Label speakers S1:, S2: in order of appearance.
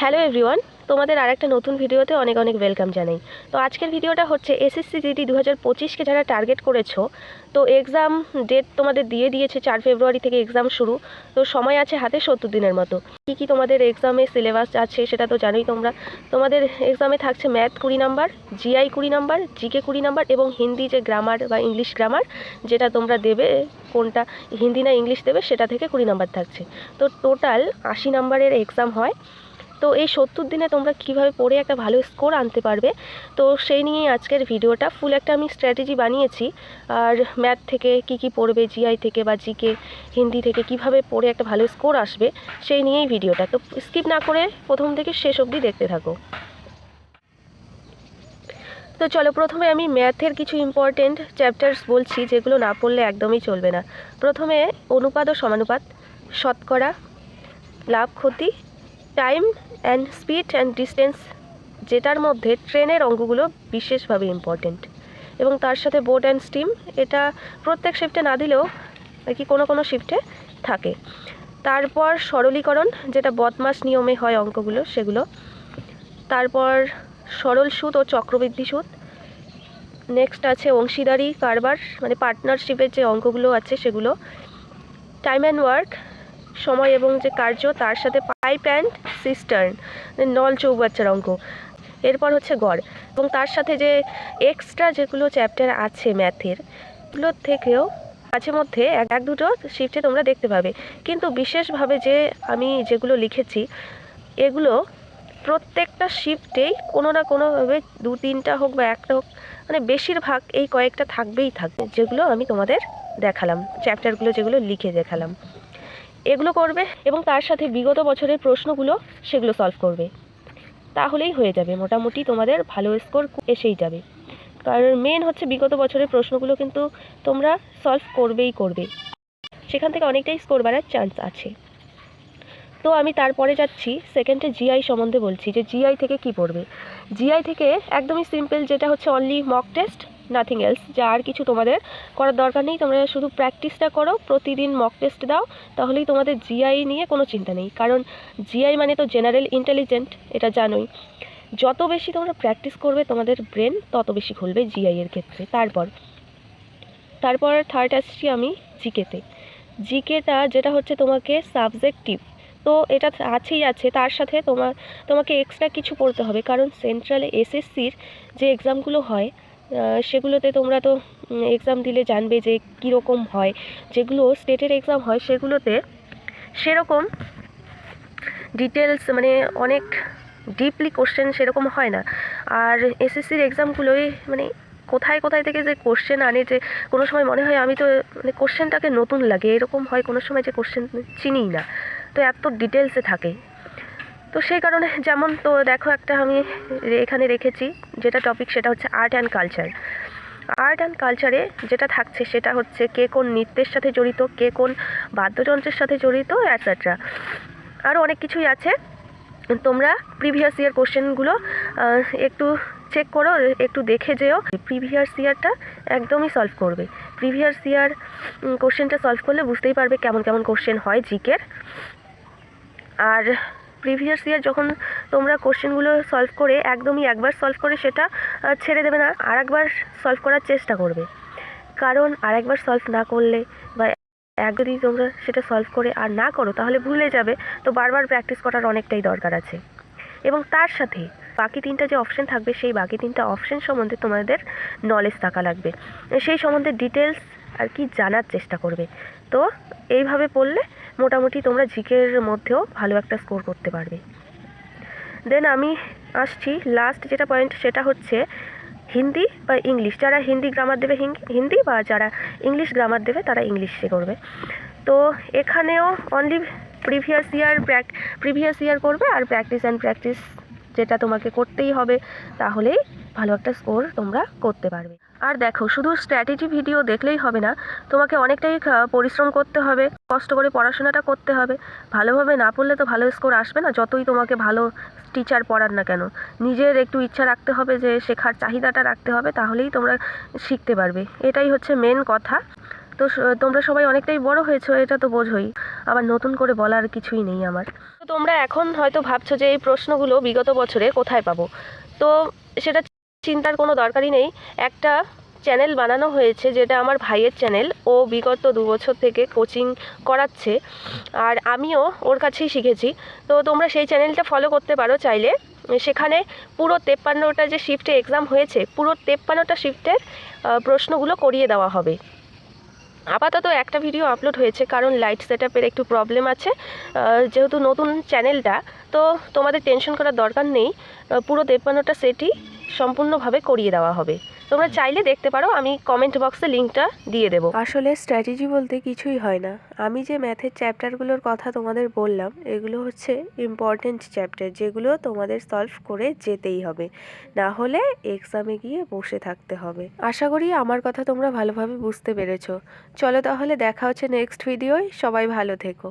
S1: Hello everyone তোমাদের আর একটা নতুন ভিডিওতে অনেক অনেক ওয়েলকাম জানাই। তো আজকের ভিডিওটা হচ্ছে এসএসসি জিডি দু হাজার পঁচিশকে যারা টার্গেট করেছ, তো এক্সাম ডেট তোমাদের দিয়ে দিয়েছে চার ফেব্রুয়ারি থেকে এক্সাম শুরু, তো সময় আছে হাতে সত্তর দিনের মতো। কী কী তোমাদের এক্সামে সিলেবাস আছে সেটা তো জানোই তোমরা। তোমাদের এক্সামে থাকছে ম্যাথ কুড়ি নাম্বার জিআই কুড়ি নাম্বার জিকে কুড়ি নাম্বার এবং হিন্দি যে গ্রামার বা ইংলিশ গ্রামার যেটা তোমরা দেবে, কোনটা হিন্দি না ইংলিশ দেবে, সেটা থেকে কুড়ি নাম্বার থাকছে। তো টোটাল আশি নাম্বারের এক্সাম হয়। তো এই সত্তর দিনে তোমরা কীভাবে পড়ে একটা ভালো স্কোর আনতে পারবে? তো সেই নিয়েই আজকের ভিডিওটা। ফুল একটা আমি স্ট্র্যাটেজি বানিয়েছি। আর ম্যাথ থেকে কি কি পড়বে জিআই থেকে বা জিকে হিন্দি থেকে কীভাবে পড়ে একটা ভালো স্কোর আসবে, সেই নিয়েই ভিডিওটা। তো স্কিপ না করে প্রথম থেকে শেষ অবধি দেখতে থাকো। তো চলো প্রথমে আমি ম্যাথের কিছু ইম্পর্টেন্ট চ্যাপ্টার্স বলছি, যেগুলো না পড়লে একদমই চলবে না। প্রথমে অনুপাত ও সমানুপাত, শতকরা, লাভ, ক্ষতি time and speed and distance যেটার মধ্যে ট্রেনের অঙ্কগুলো বিশেষভাবে ইম্পর্টেন্ট। এবং তার সাথে বোট অ্যান্ড স্টিম, এটা প্রত্যেক শিফটে না দিলেও কি কোনো কোনো শিফটে থাকে। তারপর সরলীকরণ, যেটা বদমাস নিয়মে হয় অঙ্কগুলো, সেগুলো। তারপর সরল সুদ ও চক্রবৃদ্ধি সুদ নেক্সট আছে অংশীদারি, কারবার মানে পার্টনারশিপের যে অঙ্কগুলো আছে সেগুলো। টাইম অ্যান্ড ওয়ার্ক সময় এবং যে কার্য, তার সাথে পাইপ অ্যান্ড সিস্টার্ন, নল চৌবাচ্চার অঙ্ক। এরপর হচ্ছে গড় এবং তার সাথে যে এক্সট্রা যেগুলো চ্যাপ্টার আছে ম্যাথের এগুলোর থেকেও মাঝে মধ্যে এক এক দুটো শিফটে তোমরা দেখতে পাবে। কিন্তু বিশেষভাবে যে আমি যেগুলো লিখেছি, এগুলো প্রত্যেকটা শিফটেই কোনো না কোনোভাবে দু, তিনটা হোক বা একটা হোক মানে বেশিরভাগ এই কয়েকটা থাকবেই থাকবে, যেগুলো আমি তোমাদের দেখালাম চ্যাপ্টারগুলো যেগুলো লিখে দেখালাম। এগুলো করবে এবং তার সাথে বিগত বছরের প্রশ্নগুলো সেগুলো সলভ করবে। তাহলেই হয়ে যাবে। মোটামুটি তোমাদের ভালো স্কোর এসেই যাবে। কারণ মেন হচ্ছে বিগত বছরের প্রশ্নগুলো কিন্তু তোমরা সলভ করবেই করবে। সেখান থেকে অনেকটাই স্কোর বাড়ার চান্স আছে। তো আমি তারপরে যাচ্ছি সেকেন্ডে জিআই সম্বন্ধে বলছি যে জিআই থেকে কি পড়বে? জিআই থেকে একদমই সিম্পল যেটা হচ্ছে only mock test nothing else যা আর কিছু তোমাদের করার দরকার নেই, তোমরা শুধু প্র্যাকটিসটা করো, প্রতিদিন মক টেস্ট দাও, তাহলেই তোমাদের জিআই নিয়ে কোনো চিন্তা নেই। কারণ জিআই মানে তো জেনারেল ইন্টেলিজেন্ট এটা জানোই। যত বেশি তোমরা প্র্যাকটিস করবে, তোমাদের ব্রেন তত বেশি খুলবে জিআই এর ক্ষেত্রে। তারপর তারপর থার্ড আসছি আমি জিকেতে জিকেটা যেটা হচ্ছে তোমাকে সাবজেক্টিভ তো এটা আছেই আছে, তার সাথে তোমার তোমাকে এক্সট্রা কিছু পড়তে হবে। কারণ সেন্ট্রালে এসএসসির যে এক্সামগুলো হয় সেগুলোতে তোমরা তো এক্সাম দিলে জানবে যে কীরকম হয়। যেগুলো স্টেটের এক্সাম হয় সেগুলোতে সেরকম ডিটেলস মানে অনেক ডিপলি কোশ্চেন সেরকম হয় না। আর এসএসসির এক্সামগুলোই মানে কোথায় কোথায় থেকে যে কোশ্চেন আনে যে, কোনো সময় মনে হয় আমি তো মানে কোশ্চেনটাকে নতুন লাগে, এরকম হয় কোনো সময় যে কোশ্চেন চিনিই না। তো এত ডিটেলসে থাকে। তো সেই কারণে যেমন, তো দেখো একটা আমি এখানে রেখেছি, যেটা টপিক সেটা হচ্ছে art and culture art and কালচারে যেটা থাকছে সেটা হচ্ছে কে কোন নৃত্যের সাথে জড়িত, কে কোন বাদ্যযন্ত্রের সাথে জড়িত অ্যাটসেট্রা আরও অনেক কিছুই আছে। তোমরা প্রিভিয়াস ইয়ার কোশ্চেনগুলো একটু চেক করো, একটু দেখে যেও। প্রিভিয়াস ইয়ারটা একদমই সলভ করবে। প্রিভিয়াস ইয়ার কোশ্চেনটা সলভ করলে বুঝতেই পারবে কেমন কেমন কোশ্চেন হয় জিকের আর প্রিভিয়াস ইয়ার যখন তোমরা কোশ্চেনগুলো সলভ করে, একদমই একবার সলভ করে সেটা ছেড়ে দেবে না আর একবার সলভ করার চেষ্টা করবে। কারণ আর একবার সলভ না করলে বা এক যদি তোমরা সেটা সলভ করে আর না করো, তাহলে ভুলে যাবে। তো বারবার প্র্যাকটিস করার অনেকটাই দরকার আছে। এবং তার সাথে বাকি তিনটা যে অপশন থাকবে, সেই বাকি তিনটা অপশন সম্বন্ধে তোমাদের নলেজ থাকা লাগবে। সেই সম্বন্ধে ডিটেলস আর কি জানার চেষ্টা করবে। তো এইভাবে পড়লে মোটামুটি তোমরা জিকের মধ্যেও ভালো একটা স্কোর করতে পারবে। দেন আমি আসছি লাস্ট যেটা পয়েন্ট সেটা হচ্ছে হিন্দি বা ইংলিশ। যারা হিন্দি গ্রামার দেবে হিন্দি বা যারা ইংলিশ গ্রামার দেবে, তারা ইংলিশে করবে। তো এখানেও only previous year practice previous year করবে আর প্র্যাকটিস অ্যান্ড প্র্যাকটিস যেটা তোমাকে করতেই হবে, তাহলেই ভালো একটা স্কোর তোমরা করতে পারবে। আর দেখো, শুধু স্ট্র্যাটেজি ভিডিও দেখলেই হবে না, তোমাকে অনেকটাই পরিশ্রম করতে হবে, কষ্ট করে পড়াশোনাটা করতে হবে। ভালোভাবে না পড়লে তো ভালো স্কোর আসবে না, যতই তোমাকে ভালো টিচার পড়ান না কেন। নিজের একটু ইচ্ছা রাখতে হবে যে, শেখার চাহিদাটা রাখতে হবে, তাহলেই তোমরা শিখতে পারবে। এটাই হচ্ছে মেন কথা। তো তোমরা সবাই অনেকটাই বড় হয়েছো, এটা তো বোঝোই। আবার নতুন করে বলার কিছুই নেই আমার। তোমরা এখন হয়তো ভাবছ যে, এই প্রশ্নগুলো বিগত বছরে কোথায় পাবো? তো সেটা চিন্তার কোনো দরকারই নেই। একটা চ্যানেল বানানো হয়েছে যেটা আমার ভাইয়ের চ্যানেল। ও বিগত দু বছর থেকে কোচিং করাচ্ছে। আর আমিও ওর কাছেই শিখেছি। তো তোমরা সেই চ্যানেলটা ফলো করতে পারো চাইলে। সেখানে পুরো তেপ্পান্নটা যে শিফটে এক্সাম হয়েছে, পুরো তেপ্পান্নটা শিফটের প্রশ্নগুলো করিয়ে দেওয়া হবে। আপাতত একটা ভিডিও আপলোড হয়েছে, কারণ লাইট সেট একটু প্রবলেম আছে। যেহেতু নতুন চ্যানেলটা তো তোমাদের টেনশন করার দরকার নেই। পুরো তেপ্পান্নটা সেটই সম্পূর্ণভাবে করিয়ে দেওয়া হবে। তোমরা চাইলে দেখতে পারো, আমি কমেন্ট বক্সে লিঙ্কটা দিয়ে দেবো। আসলে স্ট্র্যাটেজি বলতে কিছুই হয় না। আমি যে ম্যাথের চ্যাপ্টারগুলোর কথা তোমাদের বললাম, এগুলো হচ্ছে ইম্পর্টেন্ট চ্যাপ্টার যেগুলো তোমাদের সলভ করে যেতেই হবে। না হলে এক্সামে গিয়ে বসে থাকতে হবে। আশা করি আমার কথা তোমরা ভালোভাবে বুঝতে পেরেছ। চলো তাহলে দেখা হচ্ছে নেক্সট ভিডিওয় সবাই ভালো থেকো।